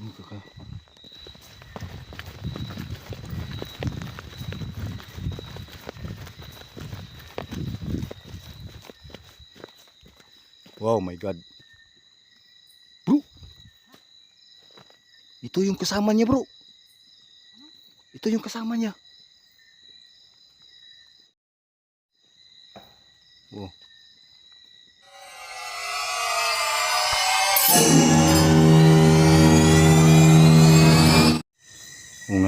Ano ka ka? Wow, my God. Bro! Ito yung kasama niya, bro. Ito yung kasama niya.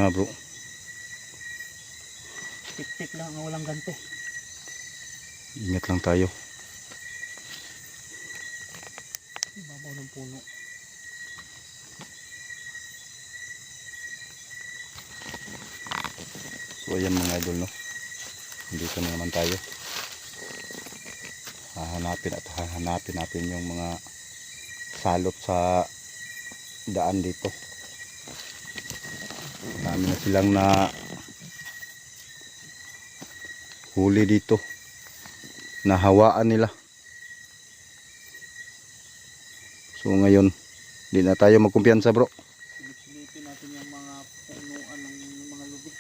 Nga, bro. Tik-tik lang ang walang gante. Ingat lang tayo. Ibabaw ng puno. So ayan mga idol no. Dito na naman tayo. Hahanapin at hahanapin natin yung mga salot sa daan dito. Dami na silang na huli dito. Nahawaan nila. So ngayon, di na tayo magkumpiyansa bro. Silip-silipin natin yung mga punuan ng mga lubi.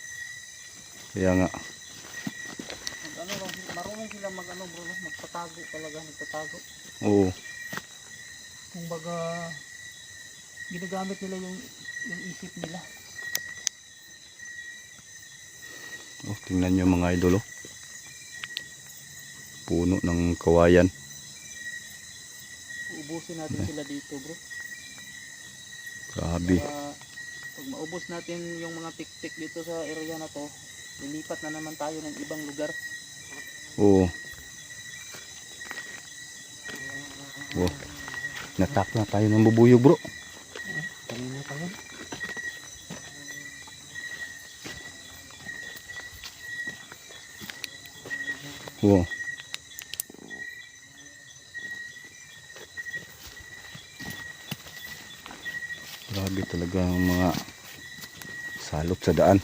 Kaya nga, Mag ano marunong sila mag ano bro, no? magtatago talaga, magtatago. oo. Kung baga, ginagamit nila yung, yung isip nila. Oh, tingnan nyo mga idol oh. Puno ng kawayan. Uubusin natin sila dito bro. Grabe. Para pag maubos natin yung mga tik-tik dito sa area na to, lilipat na naman tayo ng ibang lugar. Oo. Oh. Natak na tayo ng bubuyog bro. Grabe talaga ang mga salot sa daan.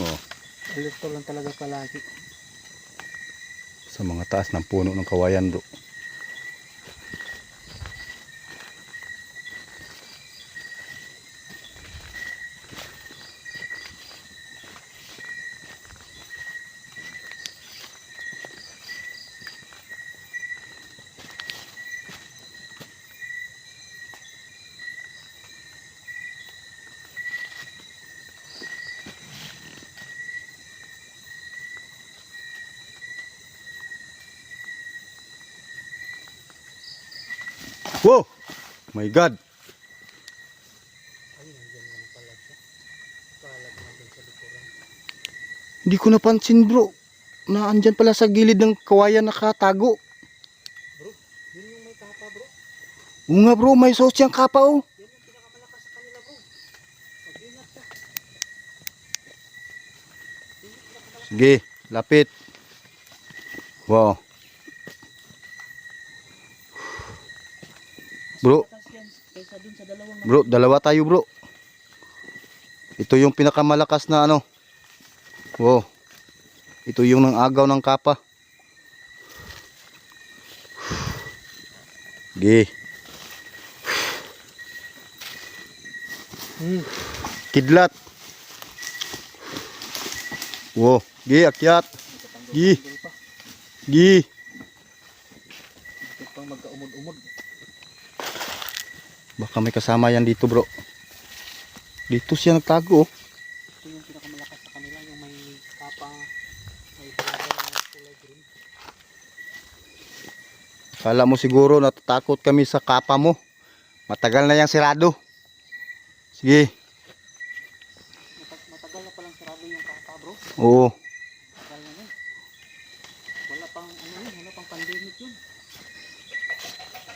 Oh, Alerto lang talaga palagi. sa mga taas ng puno ng kawayan bro. Wow! My God! Hindi ko napansin bro na andyan pala sa gilid ng kawayan nakatago. Bro, yun yung may kapa bro. Oo nga bro, may sauce yung kapa oh. Yan yung pinakamalakas sa kanila bro. Pinakamalakas. Sige, lapit. Wow. Bro, bro, dalawa tayo bro. Ito yung pinakamalakas na ano. Wow. Ito yung nang agaw ng kapa. Sige, Hmm. kidlat. Wow, gi akyat. Gi. Gi. Bakit pang magkaumod-umod? Baka may kasama yan dito bro. Dito siya nagtago oh. Ito yung pinakamalakas sa kanila, yung may kapa, may braga na kulay green. Kala mo siguro natatakot kami sa kapa mo. Matagal na yang sirado. Sige. Matag matagal na palang sarado yung kapa bro. Oo. Matagal na yun. Wala pang ano yun, wala pang pandemic yun.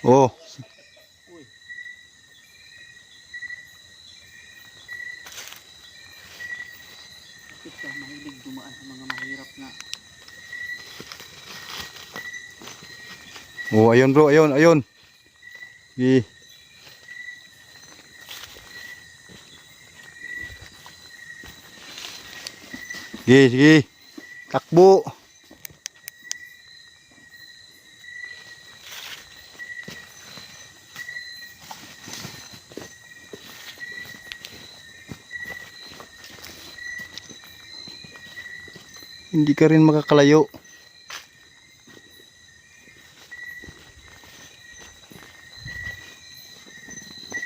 Oo. Uy. Oh, ayun bro, ayun, ayun. Gi. Sige, sige. Takbo. Hindi ka rin makakalayo.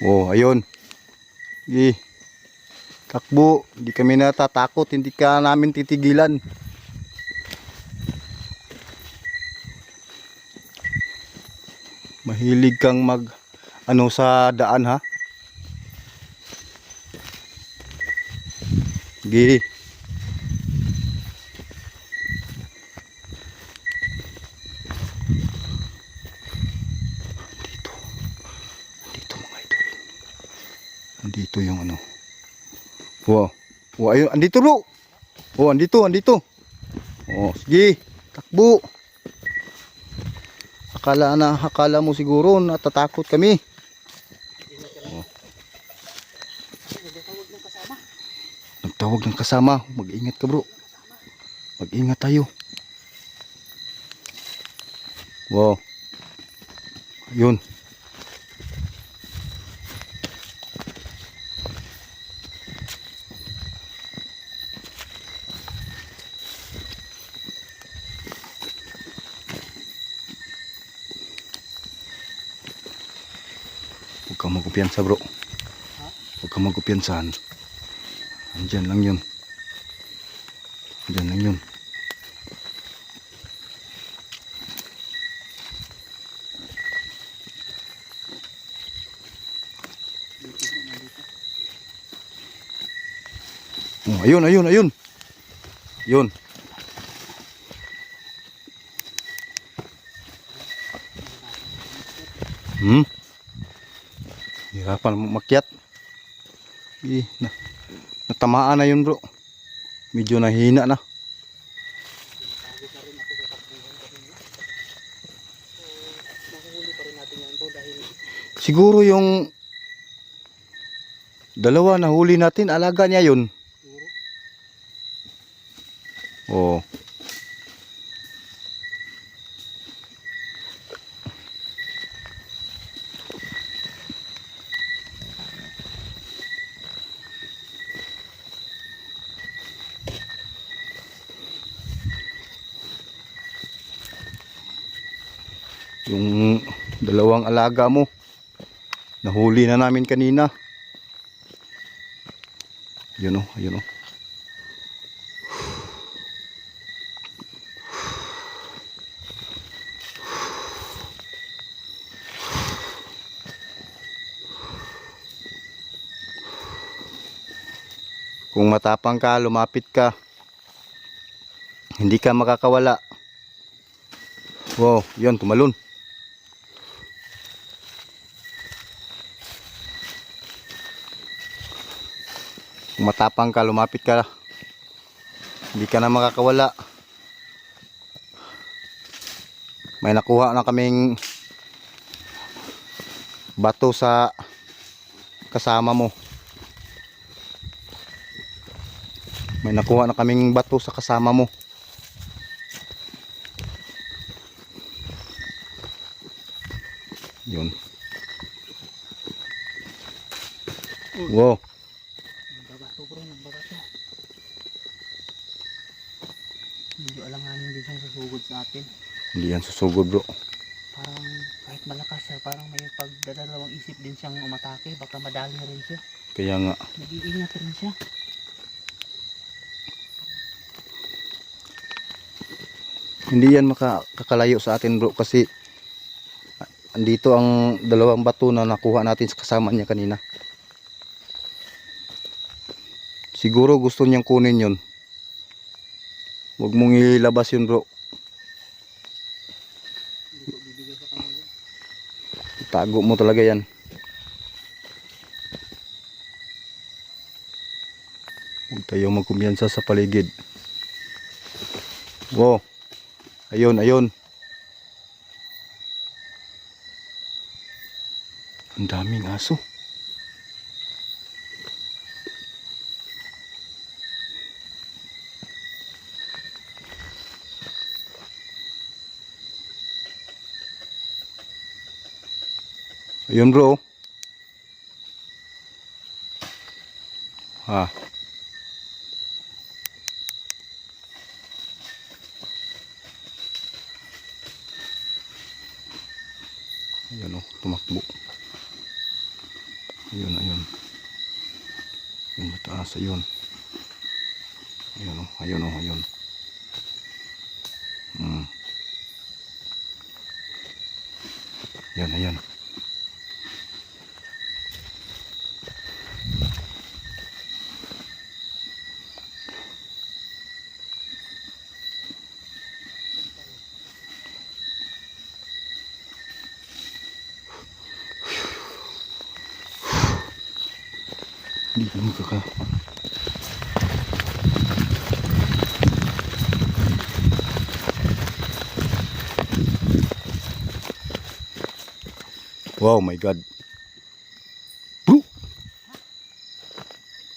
Oh, ayun. Sige. Takbo, hindi kami natatakot, hindi ka namin titigilan. Mahilig kang mag ano sa daan ha? Sige. Dito. Dito mga idol. Andito yung ano. Wow. Wow, ayun, andito bro. Oh, andito, andito. Oh, sige. Takbo. Akala na, akala mo siguro natatakot kami. Oh. Nagtawag ng kasama. Mag-ingat ka bro. Mag-ingat tayo. Wow. Yun. Magkupiyansa bro. Huwag kang magkupiyansahan. Andyan lang yun. Andyan lang yun. Oh, ayun, ayun, ayun. Yun. Hmm? Hirapan makyat. Eh, na, natamaan na yun bro. Medyo nahina na. Siguro yung dalawa na huli natin, alaga niya yun. Yung dalawang alaga mo, nahuli na namin kanina. Yun o, ayun o. Kung matapang ka, lumapit ka. Hindi ka makakawala. Wow, yun, tumalon. Matapang ka, lumapit ka. Hindi ka na makakawala. May nakuha na kaming bato sa kasama mo. May nakuha na kaming bato sa kasama mo. Yun. Wow. Nagbabato bro, nagbabato. Medyo alanganin din siyang susugod sa atin. Hindi yan susugod bro. Parang kahit malakas siya, parang may pagdadalawang isip din siyang umatake. Baka madali rin siya. Kaya nga. Nag-iingat rin siya. Hindi yan makakalayo sa atin bro kasi andito ang dalawang bato na nakuha natin sa kasama niya kanina. Siguro gusto niyang kunin yun. Huwag mong ilabas yun bro. Hindi ko bibigay sa kanila. Tago mo talaga yan. Huwag tayo magkumyansa sa paligid. Wow. Ayun, ayun. Ang daming aso. Ayun bro. Ha. Ayun o, tumakbo. Ayun, ayun. Ayun, mataas, ayun. Ayun o, ayun o, ayun. Wow, my God. Bro!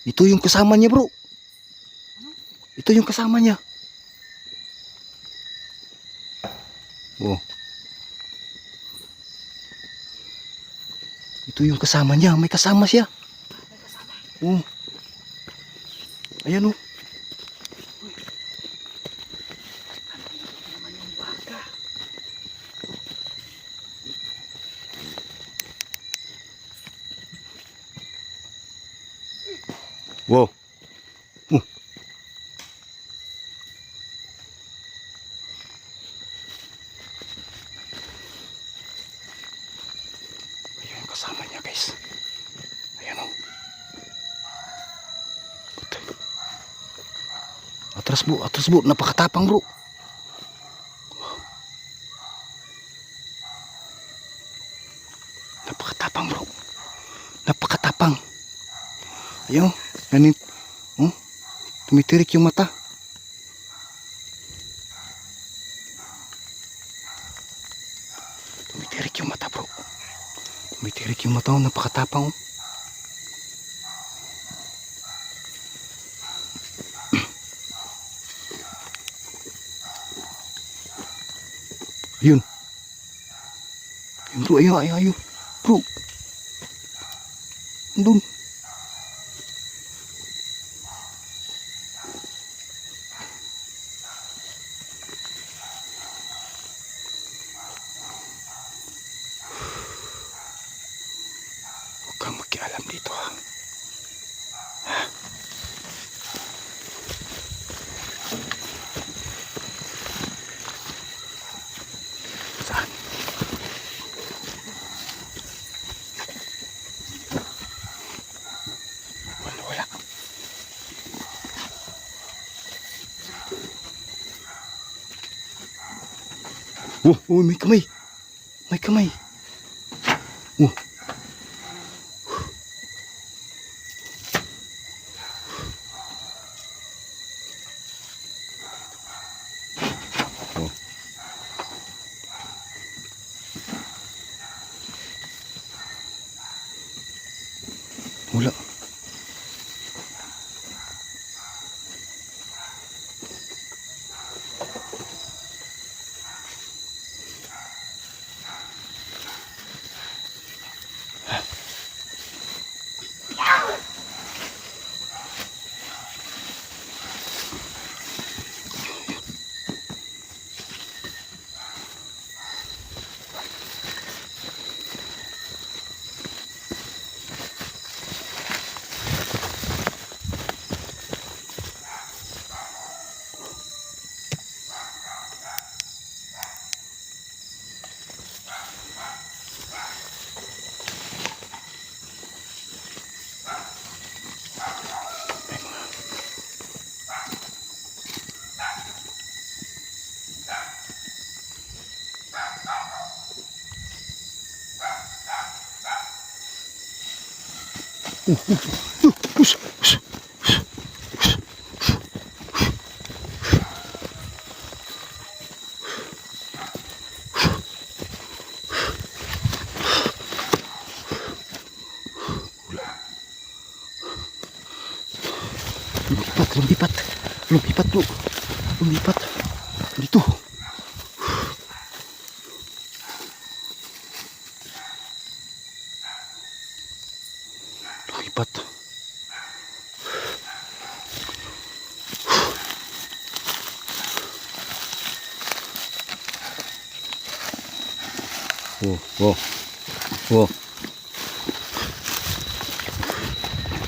Ito yung kasama niya, bro. Ito yung kasama niya. Oh. Ito yung kasama niya. May kasama siya. Oh. Ayan oh. Wow. Oh. Ayun yung kasama niya guys. Ayan o. Patay. Atras bro, atras bro. Napakatapang bro. Napakatapang bro. Napakatapang. Ayun, ganit. Oh, tumitirik yung mata. Tumitirik yung mata, bro. Tumitirik yung mata, oh, napakatapang. Oh. Ayun. Ayun, bro. Ayun, ayun, ayun. Bro. Andun. Saan? Wala, wala. Oh, oh, may kamay. May kamay. Oh. lumpipat, lumpipat, lumpipat, lumpipat. Dito. Oh. Oh.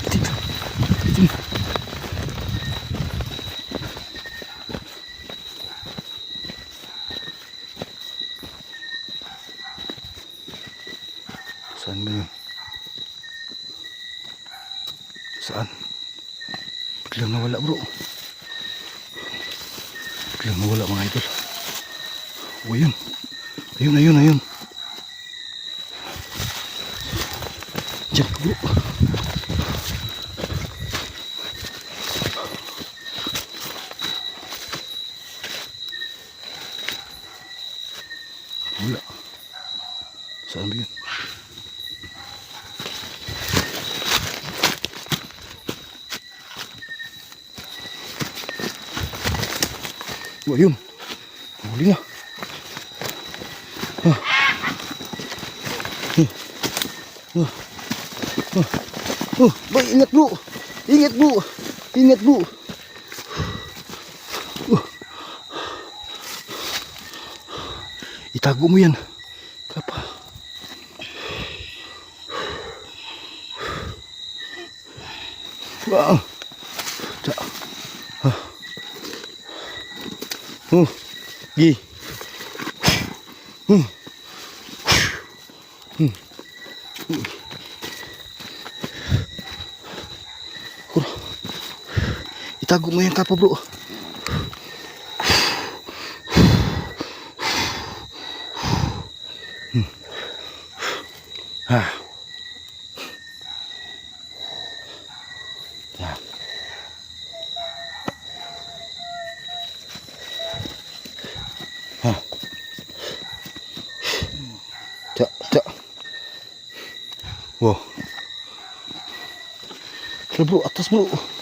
Dito. Dito. Saan ba yun? Saan? Biglang nawala bro. Biglang nawala mga idol. O ayun. Ayun, ayun, ayun. Diyan bro. Wala. Saan ba yun? Oh, ayun. Huli na. Ah. Ah. Ah. Ah. Oh, bay, ingat bro. Ingat bro. Ingat bro. Oh. Itago mo yan. Kapa. Wow. Ta. Ah. Oh. Gi. Hmm. Hmm. Itago mo yan kapa bro. Hmm. Ah. Ya. Ah. Cak, cak. Wow. Tara bro, atas bro.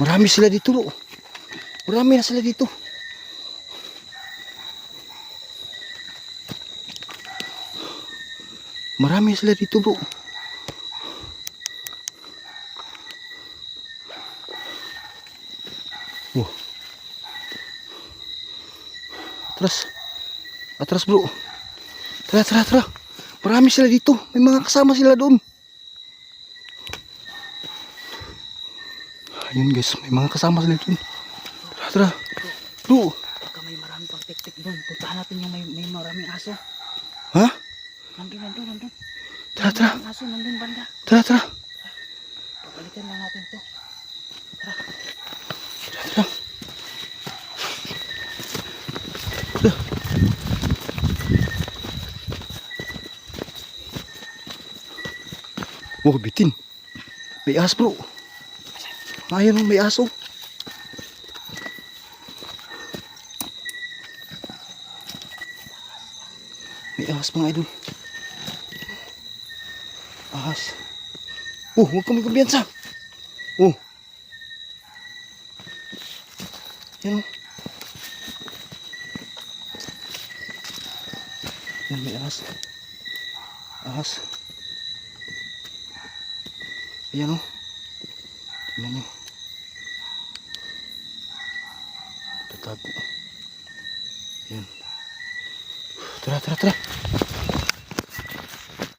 Marami sila dito bro. Marami na sila dito. Marami sila dito bro. Wow. Atras. Atras bro. Tara, tara, tara. Marami sila dito. May mga kasama sila doon. Ayun guys, may mga kasama sila doon. Tara, tara. Bro, Baka may maraming pang tik-tik doon. Puntahan natin yung may, may maraming aso. ha? Nandun, nandun, nandun. Tara, tara. Maraming aso, nandun banda. Tara, tara. Pabalikan lang natin to. Tara, tara. Tara. Oh, bitin. May ahas bro. Ayun, oh, may aso. May ahas mga idol. Ahas. Oh, huwag kang magkabiyansa. Oh. Yan oh. Yan may ahas. Ahas. Ayan oh.